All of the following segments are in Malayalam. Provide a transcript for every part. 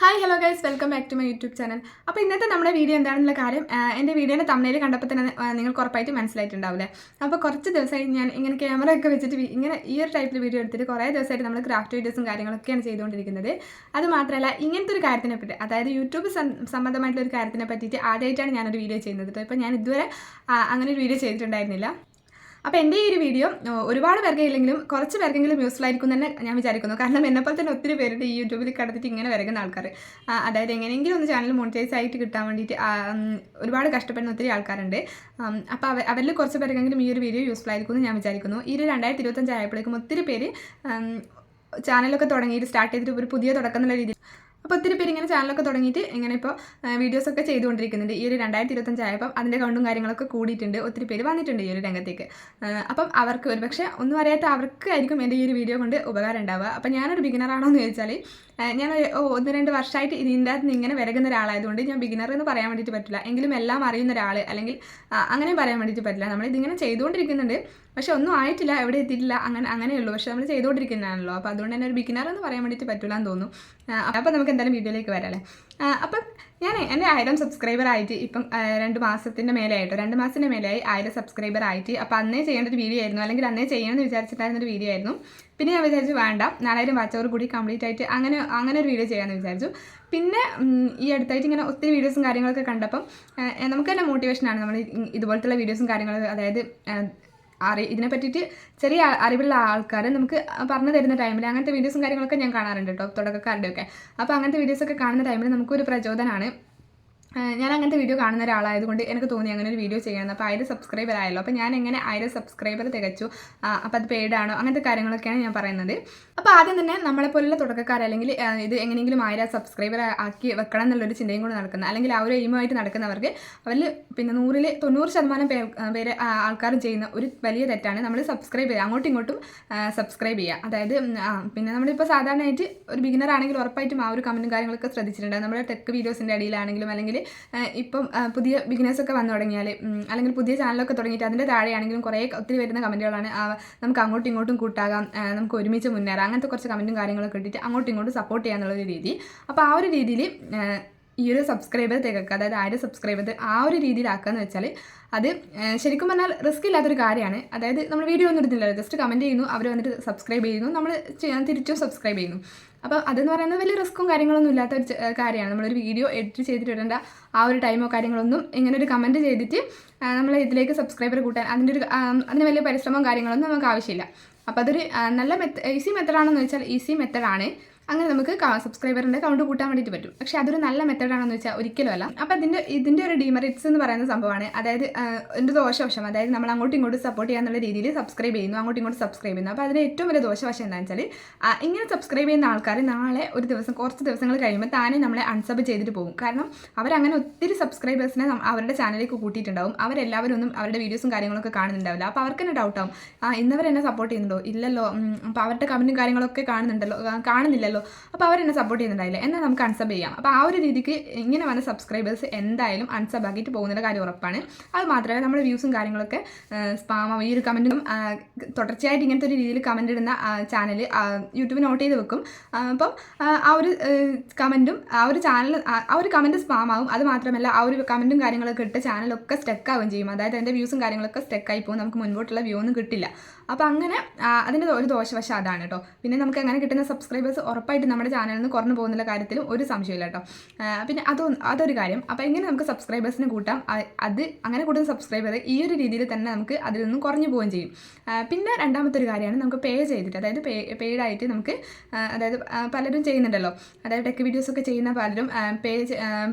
Hi hello guys welcome back to my YouTube channel അപ്പോൾ ഇന്നത്തെ നമ്മുടെ വീഡിയോ എന്താണെന്നുള്ള കാര്യം എന്റെ വീഡിയോനെ തമ്മിൽ കണ്ടപ്പോൾ തന്നെ നിങ്ങൾ ഉറപ്പായിട്ട് മനസ്സിലായിട്ടുണ്ടാവില്ലേ? അപ്പോൾ കുറച്ച് ദിവസമായി ഞാൻ ഇങ്ങനെ ക്യാമറ ഒക്കെ വെച്ചിട്ട് ഇങ്ങനെ ഈ ഒരു ടൈപ്പിൽ വീഡിയോ എടുത്തിട്ട് കുറേ ദിവസമായിട്ട് നമ്മൾ ക്രാഫ്റ്റ് വീഡിയോസും കാര്യങ്ങളൊക്കെയാണ് ചെയ്തുകൊണ്ടിരിക്കുന്നത്. അത് മാത്രമല്ല ഇങ്ങനത്തെ ഒരു കാര്യത്തിനെ പറ്റി അതായത് യൂട്യൂബ് സംബന്ധമായിട്ടുള്ള ഒരു കാര്യത്തിനെ പറ്റിയിട്ട് ആദ്യമായിട്ടാണ് ഞാനൊരു വീഡിയോ ചെയ്യുന്നത് ഇപ്പോൾ ഞാൻ ഇതുവരെ അങ്ങനെ ഒരു വീഡിയോ ചെയ്തിട്ടുണ്ടായിരുന്നില്ല. അപ്പോൾ എന്റെ ഈ ഒരു വീഡിയോ ഒരുപാട് പേർക്ക് ഇല്ലെങ്കിലും കുറച്ച് പേർക്കെങ്കിലും യൂസ്ഫുൾ ആയിരിക്കും തന്നെ ഞാൻ വിചാരിക്കുന്നു. കാരണം എന്നെപ്പോലെ തന്നെ ഒത്തിരി പേരുണ്ട് ഈ യൂട്യൂബിൽ കടത്തിട്ട് ഇങ്ങനെ വരകുന്ന ആൾക്കാർ അതായത് എങ്ങനെയെങ്കിലും ഒന്ന് ചാനൽ മോണിറ്റൈസ് ആയിട്ട് കിട്ടാൻ വേണ്ടിയിട്ട് ഒരുപാട് കഷ്ടപ്പെടുന്ന ഒത്തിരി ആൾക്കാരുണ്ട്. അപ്പോൾ അവ അവരിൽ കുറച്ച് പേർക്കെങ്കിലും ഈ ഒരു വീഡിയോ യൂസ്ഫുൾ ആയിരിക്കും എന്ന് ഞാൻ വിചാരിക്കുന്നു. ഈ ഒരു രണ്ടായിരത്തി ഇരുപത്തഞ്ച് ആയപ്പോഴേക്കും ഒത്തിരി പേര് ചാനലൊക്കെ തുടങ്ങിയിട്ട് സ്റ്റാർട്ട് ചെയ്തിട്ട് ഒരു പുതിയ തുടക്കം എന്നുള്ള രീതിയിൽ അപ്പോൾ ഒത്തിരി പേര് ഇങ്ങനെ ചാനലൊക്കെ തുടങ്ങിയിട്ട് ഇങ്ങനെ ഇപ്പോൾ വീഡിയോസൊക്കെ ചെയ്തുകൊണ്ടിരിക്കുന്നുണ്ട്. ഈ ഒരു രണ്ടായിരത്തി ഇരുപത്തഞ്ചായപ്പം അതിന്റെ കൗണ്ടും കാര്യങ്ങളൊക്കെ കൂടിയിട്ടുണ്ട്. ഒത്തിരി പേര് വന്നിട്ടുണ്ട് ഈ ഒരു രംഗത്തേക്ക്. അപ്പം അവർക്ക് ഒരു പക്ഷേ ഒന്നും അറിയാത്ത അവർക്കായിരിക്കും എന്റെ ഈ ഒരു വീഡിയോ കൊണ്ട് ഉപകാരം ഉണ്ടാവുക. അപ്പം ഞാനൊരു ബിഗിനറാണോ എന്ന് ചോദിച്ചാൽ ഞാൻ ഒന്ന് രണ്ട് വർഷമായിട്ട് ഇതിന്റെ അകത്ത് ഇങ്ങനെ വിരകുന്ന ഒരാളായതുകൊണ്ട് ഞാൻ ബിഗിനർ എന്ന് പറയാൻ വേണ്ടിയിട്ട് പറ്റില്ല. എങ്കിലും എല്ലാം അറിയുന്ന ഒരാൾ അല്ലെങ്കിൽ അങ്ങനെ പറയാൻ വേണ്ടിയിട്ട് പറ്റില്ല. നമ്മളിതിങ്ങനെ ചെയ്തുകൊണ്ടിരിക്കുന്നുണ്ട്. പക്ഷെ ഒന്നും ആയിട്ടില്ല എവിടെ എത്തിയിട്ടില്ല അങ്ങനെ അങ്ങനെയുള്ളൂ. പക്ഷെ നമ്മൾ ചെയ്തുകൊണ്ടിരിക്കുന്നതാണല്ലോ. അപ്പോൾ അതുകൊണ്ട് തന്നെ ഒരു ബിഗിനർ എന്ന് പറയാൻ വേണ്ടിയിട്ട് പറ്റില്ല എന്ന് തോന്നുന്നു അപ്പോൾ നമുക്ക് എന്തായാലും വീഡിയോയിലേക്ക് വരാം അല്ലേ? അപ്പം ഞാൻ എന്റെ ആയിരം സബ്സ്ക്രൈബർ ആയിട്ട് ഇപ്പം രണ്ട് മാസത്തിന്റെ മേലെ ആയിട്ടോ? രണ്ട് മാസത്തിന്റെ മേലെയായി ആയിരം സബ്സ്ക്രൈബർ ആയിട്ട്. അപ്പോൾ അന്നേ ചെയ്യേണ്ട ഒരു വീഡിയോ ആയിരുന്നു. അല്ലെങ്കിൽ അന്നേ ചെയ്യണമെന്ന് വിചാരിച്ചിട്ടായിരുന്ന ഒരു വീഡിയോ ആയിരുന്നു. പിന്നെ ഞാൻ വിചാരിച്ചു വേണ്ട നാലായിരം വാച്ചവർ കൂടി കംപ്ലീറ്റ് ആയിട്ട് അങ്ങനെ അങ്ങനെ ഒരു വീഡിയോ ചെയ്യാമെന്ന് വിചാരിച്ചു. പിന്നെ ഈ അടുത്തായിട്ട് ഇങ്ങനെ ഒത്തിരി വീഡിയോസും കാര്യങ്ങളൊക്കെ കണ്ടപ്പം നമുക്ക് തന്നെ മോട്ടിവേഷനാണ് നമ്മൾ ഇതുപോലത്തെ വീഡിയോസും കാര്യങ്ങളും അതായത് അറി ഇതിനെ പറ്റിയിട്ട് ചെറിയ അറിവുള്ള ആൾക്കാർ നമുക്ക് പറഞ്ഞു തരുന്ന ടൈമിൽ അങ്ങനത്തെ വീഡിയോസും കാര്യങ്ങളൊക്കെ ഞാൻ കാണാറുണ്ട് കേട്ടോ തുടക്കക്കാരുടെ ഒക്കെ അപ്പോൾ അങ്ങനത്തെ വീഡിയോസൊക്കെ കാണുന്ന ടൈമിൽ നമുക്കൊരു പ്രചോദനമാണ് ഞാൻ അങ്ങനത്തെ വീഡിയോ കാണുന്ന ഒരാളായതുകൊണ്ട് എനിക്ക് തോന്നി അങ്ങനെ ഒരു വീഡിയോ ചെയ്യണം അപ്പോൾ ആയിരം സബ്സ്ക്രൈബർ ആയല്ലോ. അപ്പോൾ ഞാൻ എങ്ങനെ ആയിരം സബ്സ്ക്രൈബർ തികച്ചു? അപ്പോൾ അത് പേടാണോ അങ്ങനത്തെ കാര്യങ്ങളൊക്കെയാണ് ഞാൻ പറയുന്നത്. അപ്പോൾ ആദ്യം തന്നെ നമ്മളെപ്പോലുള്ള തുടക്കക്കാർ അല്ലെങ്കിൽ ഇത് എങ്ങനെയെങ്കിലും ആയിരം സബ്സ്ക്രൈബർ ആക്കി വെക്കണം എന്നുള്ളൊരു ചിന്തയും കൂടെ നടക്കുന്ന അല്ലെങ്കിൽ ആ ഒരു എയിമുമായിട്ട് നടക്കുന്നവർക്ക് അവരിൽ പിന്നെ നൂറിൽ തൊണ്ണൂറ് ശതമാനം പേര് ആൾക്കാരും ചെയ്യുന്ന ഒരു വലിയ തെറ്റാണ്. നമ്മൾ സബ്സ്ക്രൈബ് ചെയ്യുക. അങ്ങോട്ടും ഇങ്ങോട്ടും സബ്സ്ക്രൈബ് ചെയ്യുക. അതായത് പിന്നെ നമ്മളിപ്പോൾ സാധാരണയായിട്ട് ഒരു ബിഗിനർ ആണെങ്കിൽ ഉറപ്പായിട്ടും ആ ഒരു കമന്റും കാര്യങ്ങളൊക്കെ ശ്രദ്ധിച്ചിട്ടുണ്ട്. നമ്മുടെ ടെക് വീഡിയോസിന്റെ അടിയിലാണെങ്കിലും അല്ലെങ്കിൽ ഇപ്പം പുതിയ ബിഗിനേഴ്സൊക്കെ വന്നു തുടങ്ങിയാൽ അല്ലെങ്കിൽ പുതിയ ചാനലൊക്കെ തുടങ്ങിയിട്ട് അതിന്റെ താഴെയാണെങ്കിലും കുറേ ഒത്തിരി വരുന്ന കമന്റുകളാണ് നമുക്ക് അങ്ങോട്ടും ഇങ്ങോട്ടും കൂട്ടാകാം നമുക്ക് ഒരുമിച്ച് മുന്നേറാം അങ്ങനത്തെ കുറച്ച് കമന്റും കാര്യങ്ങളൊക്കെ ഇട്ടിട്ട് അങ്ങോട്ടും ഇങ്ങോട്ടും സപ്പോർട്ട് ചെയ്യാന്നുള്ളൊരു രീതി. അപ്പോൾ ആ ഒരു രീതിയിൽ ഈ ഒരു സബ്സ്ക്രൈബർ തികക്കുക അതായത് ആയിരം സബ്സ്ക്രൈബർ ആ ഒരു രീതിയിലാക്കുക എന്ന് വെച്ചാൽ അത് ശരിക്കും പറഞ്ഞാൽ റിസ്ക് ഇല്ലാത്തൊരു കാര്യമാണ്. അതായത് നമ്മൾ വീഡിയോ ഒന്നും ഇടുന്നില്ലല്ലോ ജസ്റ്റ് കമന്റ് ചെയ്യുന്നു അവർ വന്നിട്ട് സബ്സ്ക്രൈബ് ചെയ്യുന്നു നമ്മൾ തിരിച്ചും സബ്സ്ക്രൈബ് ചെയ്യുന്നു. അപ്പോൾ അതെന്ന് പറയുന്നത് വലിയ റിസ്ക്കും കാര്യങ്ങളൊന്നും ഇല്ലാത്ത ഒരു കാര്യമാണ്. നമ്മളൊരു വീഡിയോ എഡിറ്റ് ചെയ്തിട്ട് വരേണ്ട ആ ഒരു ടൈമോ കാര്യങ്ങളൊന്നും ഇങ്ങനെ ഒരു കമന്റ് ചെയ്തിട്ട് നമ്മൾ ഇതിലേക്ക് സബ്സ്ക്രൈബർ കൂട്ടാൻ അതിന്റെ ഒരു അതിന് വലിയ പരിശ്രമവും കാര്യങ്ങളൊന്നും നമുക്ക് ആവശ്യമില്ല. അപ്പോൾ അതൊരു നല്ല മെത്ത ഈസി മെത്തഡാണെന്ന് വെച്ചാൽ ഈസി മെത്തഡാണ് അങ്ങനെ നമുക്ക് സബ്സ്ക്രൈബറിന്റെ കൗണ്ട് കൂട്ടാൻ വേണ്ടിയിട്ട് പറ്റും. പക്ഷേ അതൊരു നല്ല മെത്തേഡാണെന്ന് വെച്ചാൽ ഒരിക്കലും അല്ല. അപ്പോൾ അതിന്റെ ഇതിന്റെ ഒരു ഡിമെറിറ്റ്സ് എന്ന് പറയുന്ന സംഭവമാണ്. അതായത് എന്റെ ദോഷവശം? അതായത് നമ്മൾ അങ്ങോട്ടും ഇങ്ങോട്ടും സപ്പോർട്ട് ചെയ്യാന്നുള്ള രീതിയിൽ സബ്സ്ക്രൈബ് ചെയ്യുന്നു അങ്ങോട്ടും ഇങ്ങോട്ട് സബ്സ്ക്രൈബ് ചെയ്യുന്നു. അപ്പോൾ അതിന് ഏറ്റവും വലിയ ദോഷവശം എന്താണെന്ന് വെച്ചാൽ ഇങ്ങനെ സബ്സ്ക്രൈബ് ചെയ്യുന്ന ആൾക്കാർ നാളെ ഒരു ദിവസം കുറച്ച് ദിവസങ്ങൾ കഴിയുമ്പോൾ താനേ നമ്മളെ അൺസബ് ചെയ്തിട്ട് പോകും. കാരണം അവരങ്ങനെ ഒത്തിരി സബ്സ്ക്രൈബേഴ്സിനെ അവരുടെ ചാനലിലേക്ക് കൂട്ടിയിട്ടുണ്ടാവും. അവരെല്ലാവരും ഒന്നും അവരുടെ വീഡിയോസും കാര്യങ്ങളൊക്കെ കാണുന്നുണ്ടാവില്ല. അപ്പോൾ അവർക്ക് തന്നെ ഡൗട്ട് ആവും. ഇന്നവർ എന്നെ സപ്പോർട്ട് ചെയ്യുന്നുണ്ടോ? ഇല്ലല്ലോ. അപ്പോൾ അവരുടെ കമന്റും കാര്യങ്ങളൊക്കെ കാണുന്നുണ്ടല്ലോ. ആ, കാണുന്നില്ലല്ലോ അപ്പോൾ അവരെന്നെ സപ്പോർട്ട് ചെയ്യുന്നുണ്ടായില്ല? എന്നാൽ നമുക്ക് അൺസബ് ചെയ്യാം. അപ്പോൾ ആ ഒരു രീതിക്ക് ഇങ്ങനെ വന്ന സബ്സ്ക്രൈബേഴ്സ് എന്തായാലും അൺസബ് ആക്കിയിട്ട് പോകുന്നതിന്റെ കാര്യം ഉറപ്പാണ്. അത് മാത്രമല്ല നമ്മുടെ വ്യൂസും കാര്യങ്ങളൊക്കെ സ്പാം ഈ ഒരു കമന്റും തുടർച്ചയായിട്ട് ഇങ്ങനത്തെ ഒരു രീതിയിൽ കമന്റ് ഇടുന്ന ചാനൽ യൂട്യൂബ് നോട്ട് ചെയ്ത് വെക്കും. അപ്പം ആ, ഒരു കമന്റും ആ ഒരു ചാനൽ ആ ഒരു കമന്റ് സ്പാം ആവും. അത് മാത്രമല്ല ആ ഒരു കമന്റും കാര്യങ്ങളൊക്കെ ഇട്ട് ചാനലൊക്കെ സ്റ്റക്ക് ആവുകയും ചെയ്യും. അതായത് എന്റെ വ്യൂസും കാര്യങ്ങളൊക്കെ സ്റ്റക്കായി പോകും. നമുക്ക് മുൻപോട്ടുള്ള വ്യൂ ഒന്നും കിട്ടില്ല. അപ്പോൾ അങ്ങനെ അതിന്റെ ഒരു ദോഷവശം അതാണ് കേട്ടോ. പിന്നെ നമുക്ക് അങ്ങനെ കിട്ടുന്ന സബ്സ്ക്രൈബേഴ്സ് ഉറപ്പായിട്ട് നമ്മുടെ ചാനലിൽ നിന്ന് കുറഞ്ഞു പോകുന്ന കാര്യത്തിലും ഒരു സംശയമില്ല കേട്ടോ പിന്നെ അതോ അതൊരു കാര്യം. അപ്പോൾ എങ്ങനെ നമുക്ക് സബ്സ്ക്രൈബേഴ്സിനെ കൂട്ടാം? അത് അങ്ങനെ കൂട്ടുന്ന സബ്സ്ക്രൈബർ ഈ ഒരു രീതിയിൽ തന്നെ നമുക്ക് അതിൽ നിന്നും കുറഞ്ഞു പോവുകയും ചെയ്യും. പിന്നെ രണ്ടാമത്തെ ഒരു കാര്യമാണ് നമുക്ക് പേ ചെയ്തിട്ട് അതായത് പേ പെയ്ഡായിട്ട് നമുക്ക് അതായത് പലരും ചെയ്യുന്നുണ്ടല്ലോ. അതായത് ടെക് വീഡിയോസൊക്കെ ചെയ്യുന്ന പലരും പേ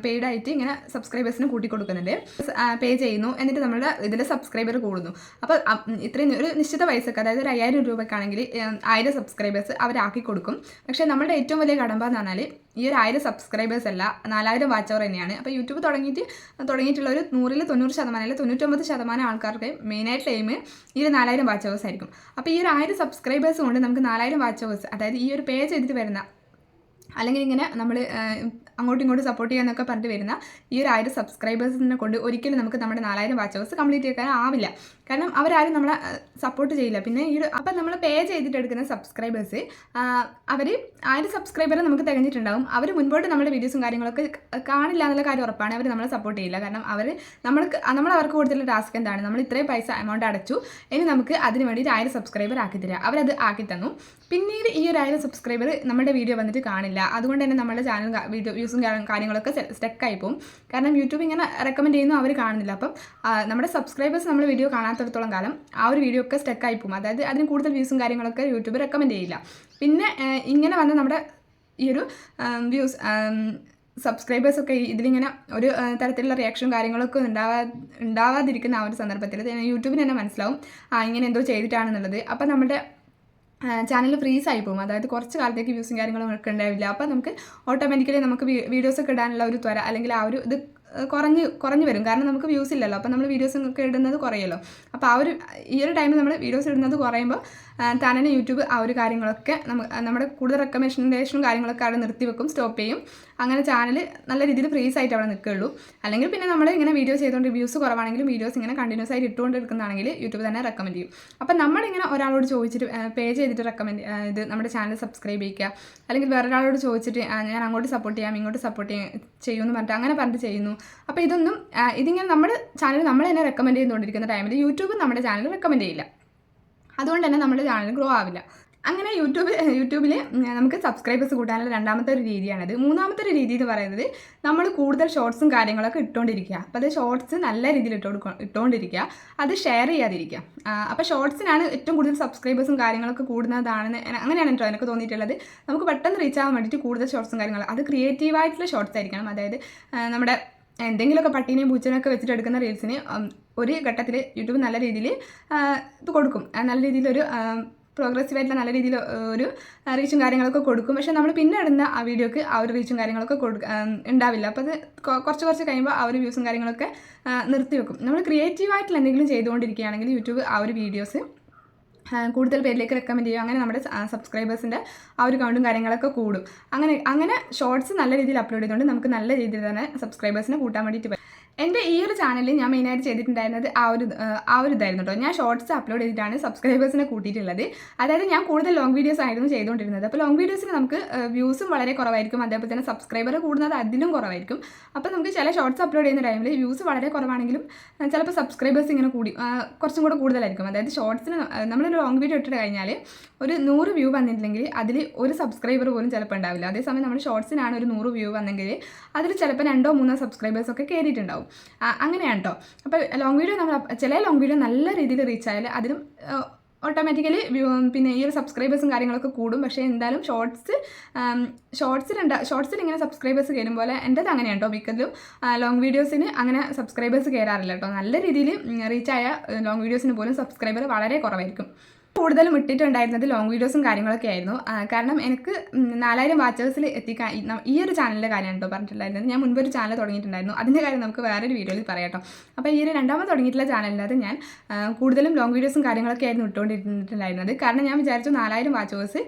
പെയ്ഡായിട്ട് ഇങ്ങനെ സബ്സ്ക്രൈബേഴ്സിന് കൂട്ടി കൊടുക്കുന്നുണ്ട് പേ ചെയ്യുന്നു എന്നിട്ട് നമ്മുടെ ഇതിൽ സബ്സ്ക്രൈബർ കൂടുന്നു. അപ്പോൾ ഇത്രയും ഒരു നിശ്ചിത പൈസക്ക് അതായത് ഒരു അയ്യായിരം രൂപയ്ക്കാണെങ്കിൽ ആയിരം സബ്സ്ക്രൈബേഴ്സ് അവരാക്കി കൊടുക്കും. പക്ഷേ നമ്മുടെ ഏറ്റവും വലിയ കടമ്പ എന്ന് പറഞ്ഞാൽ ഈ ഒരു ആയിരം സബ്സ്ക്രൈബേഴ്സ് അല്ല നാലായിരം വാച്ച് അവർ തന്നെയാണ്. അപ്പോൾ യൂട്യൂബ് തുടങ്ങിയിട്ട് തുടങ്ങിയിട്ടുള്ള ഒരു നൂറിൽ തൊണ്ണൂറ് ശതമാനം അല്ലെങ്കിൽ തൊണ്ണൂറ്റൊമ്പത് ശതമാനം ആൾക്കാർക്ക് മെയിനായിട്ട് എയിം ഈ ഒരു നാലായിരം വാച്ച് അവേഴ്സ് ആയിരിക്കും. അപ്പോൾ ഈ ഒരു ആയിരം സബ്സ്ക്രൈബേഴ്സ് കൊണ്ട് നമുക്ക് നാലായിരം വാച്ച് അവേഴ്സ് അതായത് ഈ ഒരു പേ ചെയ്തിട്ട് വരുന്ന അല്ലെങ്കിൽ ഇങ്ങനെ നമ്മൾ അങ്ങോട്ടും ഇങ്ങോട്ടും സപ്പോർട്ട് ചെയ്യാന്നൊക്കെ പറഞ്ഞിട്ട് വരുന്ന ഈ ഒരു ആയിരം സബ്സ്ക്രൈബേഴ്സിനെ കൊണ്ട് ഒരിക്കലും നമുക്ക് നമ്മുടെ നാലായിരം വാച്ച് അവേഴ്സ് കംപ്ലീറ്റ് ചെയ്യാൻ ആവില്ല കാരണം അവരാരും നമ്മളെ സപ്പോർട്ട് ചെയ്യില്ല. പിന്നെ ഈ അപ്പം നമ്മൾ പേ ചെയ്തിട്ട് എടുക്കുന്ന സബ്സ്ക്രൈബേഴ്സ് അവർ ആയിരം സബ്സ്ക്രൈബറെ നമുക്ക് തികഞ്ഞിട്ടുണ്ടാവും. അവർ മുൻപോട്ട് നമ്മുടെ വീഡിയോസും കാര്യങ്ങളൊക്കെ കാണില്ല എന്നുള്ള കാര്യം ഉറപ്പാണ്. അവർ നമ്മളെ സപ്പോർട്ട് ചെയ്യില്ല. കാരണം അവർ നമ്മൾക്ക് നമ്മൾ അവർക്ക് കൊടുത്തിട്ടുള്ള ടാസ്ക് എന്താണ്? നമ്മൾ ഇത്രയും പൈസ എമൗണ്ട് അടച്ചു. ഇനി നമുക്ക് അതിന് വേണ്ടിയിട്ട് ആയിരം സബ്സ്ക്രൈബർ ആക്കി തരിക അവരത് ആക്കി തന്നു. പിന്നീട് ഈ ഒരു ആയിരം സബ്സ്ക്രൈബർ നമ്മുടെ വീഡിയോ വന്നിട്ട് കാണില്ല. അതുകൊണ്ട് തന്നെ നമ്മുടെ ചാനൽ വീഡിയോ വ്യൂസും കാര്യങ്ങളൊക്കെ സ്റ്റക്കായി പോകും. കാരണം യൂട്യൂബ് ഇങ്ങനെ റെക്കമെൻഡ് ചെയ്യുന്നു അവർ കാണുന്നില്ല. അപ്പം നമ്മുടെ സബ്സ്ക്രൈബേഴ്സ് നമ്മൾ വീഡിയോ കാണാത്തിടത്തോളം കാലം ആ ഒരു വീഡിയോ ഒക്കെ സ്റ്റക്കായി പോകും. അതായത് അതിന് കൂടുതൽ വ്യൂസും കാര്യങ്ങളൊക്കെ യൂട്യൂബ് റെക്കമെൻഡ് ചെയ്യില്ല. പിന്നെ ഇങ്ങനെ വന്ന് നമ്മുടെ ഈ ഒരു വ്യൂസ് സബ്സ്ക്രൈബേഴ്സൊക്കെ ഇതിലിങ്ങനെ ഒരു തരത്തിലുള്ള റിയാക്ഷനും കാര്യങ്ങളൊക്കെ ഉണ്ടാവാ ഉണ്ടാവാതിരിക്കുന്ന ആ ഒരു സന്ദർഭത്തിൽ യൂട്യൂബിന് തന്നെ മനസ്സിലാവും. ആ ഇങ്ങനെ എന്തോ ചെയ്തിട്ടാണെന്നുള്ളത്. അപ്പം നമ്മുടെ ചാനൽ ഫ്രീസ് ആയി പോകും. അതായത് കുറച്ച് കാലത്തേക്ക് വ്യൂസും കാര്യങ്ങളും ഒക്കെ ഉണ്ടാവില്ല. അപ്പോൾ നമുക്ക് ഓട്ടോമാറ്റിക്കലി നമുക്ക് വീഡിയോസൊക്കെ ഇടാനുള്ള ഒരു ത്വര അല്ലെങ്കിൽ ആ ഒരു ഇത് കുറഞ്ഞ് കുറഞ്ഞു വരും. കാരണം നമുക്ക് വ്യൂസ് ഇല്ലല്ലോ. അപ്പോൾ നമ്മൾ വീഡിയോസ് ഒക്കെ ഇടുന്നത് കുറയല്ലോ അപ്പോൾ ആ ഒരു ഈ ഒരു ടൈമിൽ നമ്മൾ വീഡിയോസ് ഇടുന്നത് കുറയുമ്പോൾ തന്നെ യൂട്യൂബ് ആ ഒരു കാര്യങ്ങളൊക്കെ നമ്മുടെ കൂടുതൽ റെക്കമെൻഡേഷനും കാര്യങ്ങളൊക്കെ അവിടെ നിർത്തി വെക്കും സ്റ്റോപ്പ് ചെയ്യും. അങ്ങനെ ചാനൽ നല്ല രീതിയിൽ ഫ്രീസ് ആയിട്ട് അവിടെ നിൽക്കുകയുള്ളൂ. അല്ലെങ്കിൽ പിന്നെ നമ്മൾ ഇങ്ങനെ വീഡിയോ ചെയ്തുകൊണ്ട് വ്യൂസ് കുറവാണെങ്കിലും വീഡിയോസ് ഇങ്ങനെ കണ്ടിന്യൂസ് ആയിട്ട് ഇട്ടുകൊണ്ട് എടുക്കുന്നതാണെങ്കിൽ യൂട്യൂബ് തന്നെ റെക്കമെൻഡ് ചെയ്യും. അപ്പം നമ്മളിങ്ങനെ ഒരാളോട് ചോദിച്ചിട്ട് പേ ചെയ്തിട്ട് റെക്കമെൻഡ് ഇത് നമ്മുടെ ചാനൽ സബ്സ്ക്രൈബ് ചെയ്യുക. അല്ലെങ്കിൽ വേറൊരാളോട് ചോദിച്ചിട്ട് ഞാൻ അങ്ങോട്ട് സപ്പോർട്ട് ചെയ്യാം ഇങ്ങോട്ട് സപ്പോർട്ട് ചെയ്യാം ചെയ്യുമെന്ന് പറഞ്ഞിട്ട് അങ്ങനെ പറഞ്ഞിട്ട് ചെയ്യുന്നു. അപ്പോൾ ഇതൊന്നും ഇതിങ്ങനെ നമ്മുടെ ചാനൽ നമ്മൾ തന്നെ റെക്കമെൻഡ് ചെയ്തുകൊണ്ടിരിക്കുന്ന ടൈമിൽ യൂട്യൂബ് നമ്മുടെ ചാനൽ റെക്കമെൻഡ് ചെയ്യില്ല. അതുകൊണ്ട് തന്നെ നമ്മുടെ ചാനൽ ഗ്രോ ആവില്ല. അങ്ങനെ യൂട്യൂബ് യൂട്യൂബിൽ നമുക്ക് സബ്സ്ക്രൈബേഴ്സ് കൂട്ടാനുള്ള രണ്ടാമത്തെ ഒരു രീതിയാണത്. മൂന്നാമത്തെ ഒരു രീതി എന്ന് പറയുന്നത് നമ്മൾ കൂടുതൽ ഷോർട്സും കാര്യങ്ങളൊക്കെ ഇട്ടുകൊണ്ടിരിക്കുക അപ്പോൾ അത് ഷോർട്സ് നല്ല രീതിയിൽ ഇട്ടോ ഇട്ടുകൊണ്ടിരിക്കുക അത് ഷെയർ ചെയ്യാതിരിക്കുക അപ്പോൾ ഷോർട്സിനാണ് ഏറ്റവും കൂടുതൽ സബ്സ്ക്രൈബേഴ്സും കാര്യങ്ങളൊക്കെ കൂടുന്നതാണെന്ന് അങ്ങനെയാണ് കേട്ടോ എനിക്ക് തോന്നിയിട്ടുള്ളത്. നമുക്ക് പെട്ടെന്ന് റീച്ച് ആവാൻ വേണ്ടിയിട്ട് കൂടുതൽ ഷോർട്സും കാര്യങ്ങളും അത് ക്രിയേറ്റീവായിട്ടുള്ള ഷോർട്സ് ആയിരിക്കണം. അതായത് നമ്മുടെ എന്തെങ്കിലുമൊക്കെ പട്ടീനെയും പൂച്ചനെയൊക്കെ വെച്ചിട്ട് എടുക്കുന്ന റീൽസിന് ഒരു ഘട്ടത്തിൽ യൂട്യൂബ് നല്ല രീതിയിൽ ഇത് കൊടുക്കും. നല്ല രീതിയിലൊരു പ്രോഗ്രസീവായിട്ടുള്ള നല്ല രീതിയിൽ ഒരു റീച്ചും കാര്യങ്ങളൊക്കെ കൊടുക്കും. പക്ഷേ നമ്മൾ പിന്നെ ഇടുന്ന ആ വീഡിയോക്ക് ആ ഒരു റീച്ചും കാര്യങ്ങളൊക്കെ കൊടുക്ക ഉണ്ടാവില്ല. അപ്പോൾ അത് കുറച്ച് കുറച്ച് കഴിയുമ്പോൾ ആ ഒരു വ്യൂസും കാര്യങ്ങളൊക്കെ നിർത്തി വെക്കും. നമ്മൾ ക്രിയേറ്റീവായിട്ടുള്ള എന്തെങ്കിലും ചെയ്തുകൊണ്ടിരിക്കുകയാണെങ്കിൽ യൂട്യൂബ് ആ ഒരു വീഡിയോസ് കൂടുതൽ പേരിലേക്ക് റെക്കമെൻഡ് ചെയ്യും അങ്ങനെ നമ്മുടെ സബ്സ്ക്രൈബേഴ്സിന്റെ ആ ഒരു കൗണ്ടും കാര്യങ്ങളൊക്കെ കൂടും. അങ്ങനെ അങ്ങനെ ഷോർട്സ് നല്ല രീതിയിൽ അപ്ലോഡ് ചെയ്തുകൊണ്ട് നമുക്ക് നല്ല രീതിയിൽ തന്നെ സബ്സ്ക്രൈബേഴ്സിനെ കൂട്ടാൻ വേണ്ടിയിട്ട് എന്റെ ഈ ഒരു ചാനലിൽ ഞാൻ മെയിനായിട്ട് ചെയ്തിട്ടുണ്ടായിരുന്നത് ആ ഒരു ആ ഒരു ഇതായിരുന്നു കേട്ടോ ഞാൻ ഷോർട്സ് അപ്ലോഡ് ചെയ്തിട്ടാണ് സബ്സ്ക്രൈബേഴ്സിനെ കൂട്ടിയിട്ടുള്ളത്. അതായത് ഞാൻ കൂടുതൽ ലോങ് വീഡിയോസ് ആയിരുന്നു ചെയ്തുകൊണ്ടിരുന്നത്. അപ്പോൾ ലോങ് വീഡിയോസിന് നമുക്ക് വ്യൂസും വളരെ കുറവായിരിക്കും. അതേപോലെ തന്നെ സബ്സ്ക്രൈബർ കൂടുന്നത് അതിലും കുറവായിരിക്കും. അപ്പോൾ നമുക്ക് ചില ഷോർട്സ് അപ്ലോഡ് ചെയ്യുന്ന ടൈമിൽ വ്യൂസ് വളരെ കുറവാണെങ്കിലും ചിലപ്പോൾ സബ്സ്ക്രൈബേഴ്സ് ഇങ്ങനെ കൂടി കുറച്ചും കൂടെ കൂടുതലായിരിക്കും. അതായത് ഷോർട്സിന് നമ്മളൊരു ലോങ് വീഡിയോ ഇട്ടിട്ട് കഴിഞ്ഞാൽ ഒരു നൂറ് വ്യൂ വന്നിട്ടില്ലെങ്കിൽ അതിൽ ഒരു സബ്സ്ക്രൈബർ പോലും ചിലപ്പോൾ ഉണ്ടാവില്ല. അതേസമയം നമ്മൾ ഷോർട്സിനാണ് ഒരു നൂറ് വ്യൂ വന്നെങ്കിൽ അതിൽ ചിലപ്പോൾ രണ്ടോ മൂന്നോ സബ്സ്ക്രൈബേഴ്സ് ഒക്കെ കയറിയിട്ടുണ്ടാവും അങ്ങനെയാണ് കേട്ടോ അപ്പോൾ ലോങ് വീഡിയോ നമ്മൾ ചില ലോങ് വീഡിയോ നല്ല രീതിയിൽ റീച്ച് ആയാൽ അതിലും ഓട്ടോമാറ്റിക്കലി പിന്നെ ഈ ഒരു സബ്സ്ക്രൈബേഴ്സും കാര്യങ്ങളൊക്കെ കൂടും. പക്ഷേ എന്തായാലും ഷോർട്സ് ഷോർട്സിലുണ്ട് ഷോർട്സിൽ ഇങ്ങനെ സബ്സ്ക്രൈബേഴ്സ് കയറും പോലെ എന്റെത് അങ്ങനെയാണ് കേട്ടോ മിക്കതിലും ലോങ് വീഡിയോസിന് അങ്ങനെ സബ്സ്ക്രൈബേഴ്സ് കയറാറില്ല കേട്ടോ നല്ല രീതിയിൽ റീച്ചായ ലോങ് വീഡിയോസിന് പോലും സബ്സ്ക്രൈബർ വളരെ കുറവായിരിക്കും. കൂടുതലും ഇട്ടിട്ടുണ്ടായിരുന്നത് ലോങ് വീഡിയോസും കാര്യങ്ങളൊക്കെ ആയിരുന്നു. കാരണം എനിക്ക് നാലായിരം വാച്ചേഴ്സിൽ എത്തിക്കാൻ ഈ ഒരു ചാനലിന്റെ കാര്യമാണ് കേട്ടോ പറഞ്ഞിട്ടുണ്ടായിരുന്നത്. ഞാൻ മുൻപൊരു ചാനൽ തുടങ്ങിയിട്ടുണ്ടായിരുന്നു. അതിന്റെ കാര്യം നമുക്ക് വേറൊരു വീഡിയോയിൽ പറയാം അപ്പോൾ ഈ ഒരു രണ്ടാമത് തുടങ്ങിയിട്ടുള്ള ചാനലിനകത്ത് ഞാൻ കൂടുതലും ലോങ് വീഡിയോസും കാര്യങ്ങളൊക്കെ ആയിരുന്നു ഇട്ടുകൊണ്ടിരുന്നിട്ടുണ്ടായിരുന്നത്. കാരണം ഞാൻ വിചാരിച്ചു നാലായിരം വാച്ചേഴ്സ്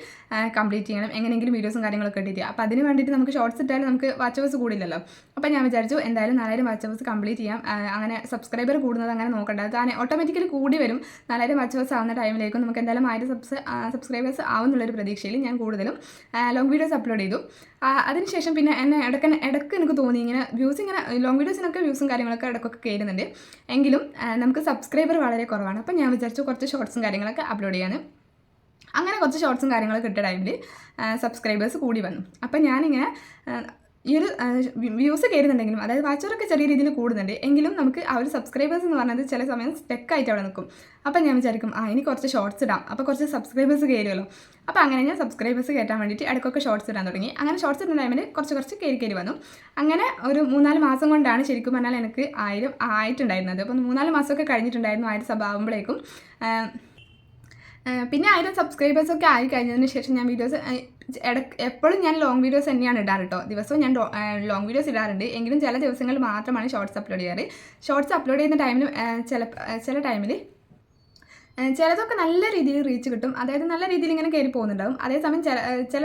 കംപ്ലീറ്റ് ചെയ്യണം. എങ്ങനെയെങ്കിലും വീഡിയോസും കാര്യങ്ങളൊക്കെ ഇട്ടിട്ട് അപ്പോൾ അതിന് വേണ്ടിയിട്ട് നമുക്ക് ഷോർട്സ് ഇട്ടാലും നമുക്ക് വാച്ചേഴ്സ് കൂടില്ലല്ലോ. അപ്പോൾ ഞാൻ വിചാരിച്ചു എന്തായാലും നാലായിരം വാച്ചേഴ്സ് കംപ്ലീറ്റ് ചെയ്യാം. അങ്ങനെ സബ്സ്ക്രൈബർ കൂടുന്നത് അങ്ങനെ നോക്കണ്ട. അത് ഓട്ടോമാറ്റിക്കലി കൂടി വരും. നാലായിരം വാച്ചേഴ്സ് ആവുന്ന ടൈമിലേക്കും നമുക്ക് എന്തായാലും ആയിരം സബ്സ് സബ്സ്ക്രൈബേഴ്സ് ആവുന്നുള്ളൊരു പ്രതീക്ഷയിൽ ഞാൻ കൂടുതലും ലോങ് വീഡിയോസ് അപ്ലോഡ് ചെയ്തു. അതിനുശേഷം പിന്നെ എന്നെ ഇടയ്ക്ക് ഇടയ്ക്ക് എനിക്ക് തോന്നി ഇങ്ങനെ വ്യൂസ് ഇങ്ങനെ ലോങ് വീഡിയോസിനൊക്കെ വ്യൂസും കാര്യങ്ങളൊക്കെ ഇടയ്ക്കൊക്കെ കയറുന്നുണ്ട് എങ്കിലും നമുക്ക് സബ്സ്ക്രൈബർ വളരെ കുറവാണ്. അപ്പം ഞാൻ വിചാരിച്ചു കുറച്ച് ഷോർട്സും കാര്യങ്ങളൊക്കെ അപ്ലോഡ് ചെയ്യാൻ അങ്ങനെ കുറച്ച് ഷോർട്സും കാര്യങ്ങളൊക്കെ ഇട്ട ടൈമിൽ സബ്സ്ക്രൈബേഴ്സ് കൂടി വന്നു. അപ്പം ഞാനിങ്ങനെ ഈ ഒരു വ്യൂസ് കയറുന്നുണ്ടെങ്കിലും അതായത് വാച്ചറൊക്കെ ചെറിയ രീതിയിൽ കൂടുന്നുണ്ട് എങ്കിലും നമുക്ക് ആ ഒരു സബ്സ്ക്രൈബേഴ്സ് എന്ന് പറഞ്ഞത് ചില സമയം സ്റ്റെക്കായിട്ട് അവിടെ നിൽക്കും. അപ്പം ഞാൻ വിചാരിക്കും ആ ഇനി കുറച്ച് ഷോർട്സ് ഇടാം. അപ്പോൾ കുറച്ച് സബ്സ്ക്രൈബേഴ്സ് കയറുമല്ലോ അപ്പോൾ അങ്ങനെ ഞാൻ സബ്സ്ക്രൈബേഴ്സ് കയറ്റാൻ വേണ്ടിയിട്ട് ഇടയ്ക്കൊക്കെ ഷോർട്സ് ഇടാൻ തുടങ്ങി. അങ്ങനെ ഷോർട്സ് ഇടുന്ന ടൈമിൽ കുറച്ച് കുറച്ച് കയറി കയറി വന്നു. അങ്ങനെ ഒരു മൂന്നാൽ മാസം കൊണ്ടാണ് ശരിക്കും പറഞ്ഞാൽ എനിക്ക് ആയിരം ആയിട്ടുണ്ടായിരുന്നത്. അപ്പം മൂന്നാൽ മാസമൊക്കെ കഴിഞ്ഞിട്ടുണ്ടായിരുന്നു ആയിരം സഭ ആകുമ്പോഴേക്കും പിന്നെ ആയിരം സബ്സ്ക്രൈബേഴ്സൊക്കെ ആയി കഴിഞ്ഞതിന് ശേഷം ഞാൻ വീഡിയോസ് എപ്പോഴും ഞാൻ ലോങ് വീഡിയോസ് തന്നെയാണ് ഇടാറ് കേട്ടോ ദിവസവും ഞാൻ ലോങ് വീഡിയോസ് ഇടാറുണ്ട്. എങ്കിലും ചില ദിവസങ്ങളിൽ മാത്രമാണ് ഷോർട്സ് അപ്ലോഡ് ചെയ്യാറ്. ഷോർട്സ് അപ്ലോഡ് ചെയ്യുന്ന ടൈമിൽ ചില ചില ടൈമിൽ ചിലതൊക്കെ നല്ല രീതിയിൽ റീച്ച് കിട്ടും. അതായത് നല്ല രീതിയിൽ ഇങ്ങനെ കയറി പോകുന്നുണ്ടാവും. അതേസമയം ചില ചില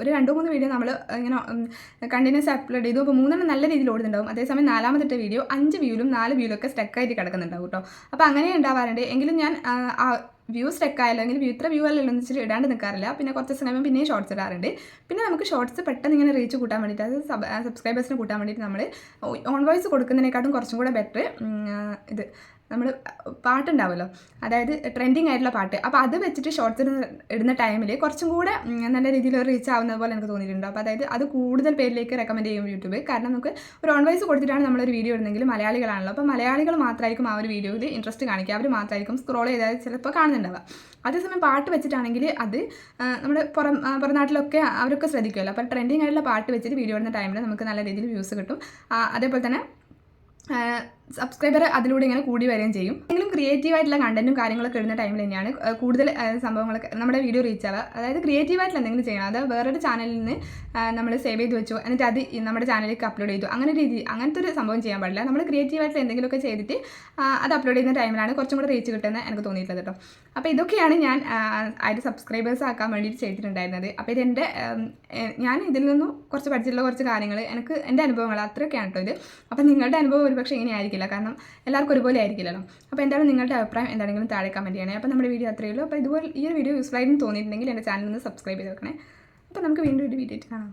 ഒരു രണ്ട് മൂന്ന് വീഡിയോ നമ്മൾ ഇങ്ങനെ കണ്ടിന്യൂസ് അപ്ലോഡ് ചെയ്തു. അപ്പോൾ മൂന്നെണ്ണം നല്ല രീതിയിൽ ഓടുന്നുണ്ടാവും. അതേസമയം നാലാമത്തെ വീഡിയോ അഞ്ച് വ്യൂലും നാല് വ്യൂയിലും ഒക്കെ സ്റ്റക്കായിട്ട് കിടക്കുന്നുണ്ടാവും കേട്ടോ. അപ്പോൾ അങ്ങനെ ഉണ്ടാവാറുണ്ട്. എങ്കിലും ഞാൻ വ്യൂ സ്റ്റക്ക് അല്ലെങ്കിൽ വ്യൂ ഇത്ര വ്യൂ അല്ലല്ലോ എന്ന് വെച്ചിട്ട് ഇടാണ്ട് നിൽക്കാറില്ല പിന്നെ കുറച്ച് കഴിയുമ്പോൾ പിന്നെയും ഷോർട്സ് ഇടാറുണ്ട്. പിന്നെ നമുക്ക് ഷോർട്സ് പെട്ടെന്ന് ഇങ്ങനെ റീച്ച് കൂട്ടാൻ വേണ്ടിയിട്ട് അത് സബ്സ്ക്രൈബേഴ്സിന് കൂട്ടാൻ വേണ്ടിയിട്ട് നമ്മൾ ഓൺ വോയിസ് കൊടുക്കുന്നതിനെക്കാട്ടും കുറച്ചും കൂടെ ബെറ്റർ ഇത്. നമ്മൾ പാട്ടുണ്ടാവുമല്ലോ അതായത് ട്രെൻഡിങ് ആയിട്ടുള്ള പാട്ട്. അപ്പോൾ അത് വെച്ചിട്ട് ഷോർട്സ് ഇടുന്ന ടൈമിൽ കുറച്ചും കൂടെ നല്ല രീതിയിൽ റീച്ച് ആവുന്നത് പോലെ എനിക്ക് തോന്നിയിട്ടുണ്ട്. അപ്പോൾ അതായത് അത് കൂടുതൽ പേരിലേക്ക് റെക്കമെൻഡ് ചെയ്യും യൂട്യൂബ്. കാരണം നമുക്ക് ഒരു ഓൺവൈസ് കൊടുത്തിട്ടാണ് കൊടുത്തിട്ടാണ് നമ്മളൊരു വീഡിയോ ഇടുന്നെങ്കിൽ മലയാളികളാണല്ലോ. അപ്പോൾ മലയാളികൾ മാത്രമായിരിക്കും ആ ഒരു വീഡിയോയിൽ ഇൻട്രസ്റ്റ് കാണിക്കുക. അവർ മാത്രമായിരിക്കും സ്ക്രോൾ ചെയ്താൽ ചിലപ്പോൾ കാണുന്നുണ്ടാവുക. അതേസമയം പാട്ട് വെച്ചിട്ടാണെങ്കിൽ അത് നമ്മുടെ പുറം പുറം നാട്ടിലൊക്കെ അവരൊക്കെ ശ്രദ്ധിക്കുമല്ലോ. അപ്പോൾ ട്രെൻഡിങ് ആയിട്ടുള്ള പാട്ട് വെച്ചിട്ട് വീഡിയോ ഇടുന്ന ടൈമിൽ നമുക്ക് നല്ല രീതിയിൽ വ്യൂസ് കിട്ടും. അതേപോലെ തന്നെ സബ്സ്ക്രൈബർ അതിലൂടെ ഇങ്ങനെ കൂടി വരികയും ചെയ്യും. എങ്കിലും ക്രിയേറ്റീവ് ആയിട്ടുള്ള കണ്ടന്റും കാര്യങ്ങളൊക്കെ ഇടുന്ന ടൈമിൽ തന്നെയാണ് കൂടുതൽ സംഭവങ്ങളൊക്കെ നമ്മുടെ വീഡിയോ റീച്ച് ആവുക. അതായത് ക്രിയേറ്റീവ് ആയിട്ടുള്ള എന്തെങ്കിലും ചെയ്യണം. അത് വേറൊരു ചാനലിൽ നിന്ന് നമ്മൾ സേവ് ചെയ്ത് വെച്ചു. എന്നിട്ട് അത് നമ്മുടെ ചാനലിലേക്ക് അപ്ലോഡ് ചെയ്തു. അങ്ങനെ രീതി അങ്ങനത്തെ ഒരു സംഭവം ചെയ്യാൻ പാടില്ല. നമ്മൾ ക്രിയേറ്റീവ് ആയിട്ടുള്ള എന്തെങ്കിലുമൊക്കെ ചെയ്തിട്ട് അത് അപ്ലോഡ് ചെയ്യുന്ന ടൈമിലാണ് കുറച്ചും കൂടെ റീച്ച് കിട്ടുന്നത് എനിക്ക് തോന്നിയിട്ടുള്ളത് കേട്ടോ. അപ്പോൾ ഇതൊക്കെയാണ് ഞാൻ അതിന്റെ സബ്സ്ക്രൈബേഴ്സ് ആക്കാൻ വേണ്ടിയിട്ട് ചെയ്തിട്ടുണ്ടായിരുന്നത്. അപ്പോൾ ഇതെന്റെ ഞാൻ ഇതിൽ നിന്നും കുറച്ച് പഠിച്ചിട്ടുള്ള കുറച്ച് കാര്യങ്ങൾ എനിക്ക് എന്റെ അനുഭവങ്ങൾ അത്രയൊക്കെയാണ് കേട്ടോ ഇത്. അപ്പോൾ നിങ്ങളുടെ അനുഭവം ഒരുപക്ഷെ ഇങ്ങനെ ആയിരിക്കില്ല കാരണം എല്ലാവർക്കും ഒരുപോലെ ആയിരിക്കില്ലല്ലോ. അപ്പോൾ എന്തായാലും നിങ്ങളുടെ അഭിപ്രായം? എന്താണെങ്കിലും താഴെ കമന്റ് ചെയ്യണേ. അപ്പോൾ നമ്മുടെ വീഡിയോ അത്രയേ ഉള്ളൂ. അപ്പോൾ ഇതുപോലെ ഈ ഒരു വീഡിയോ യൂസ്ഫുൾ ആയിട്ട് തോന്നിയിട്ടുണ്ടെങ്കിൽ എന്റെ ചാനൽ ഒന്ന് സബ്സ്ക്രൈബ് ചെയ്ത് വെക്കണേ. അപ്പോൾ നമുക്ക് വീണ്ടും ഒരു വീഡിയോ കാണാം.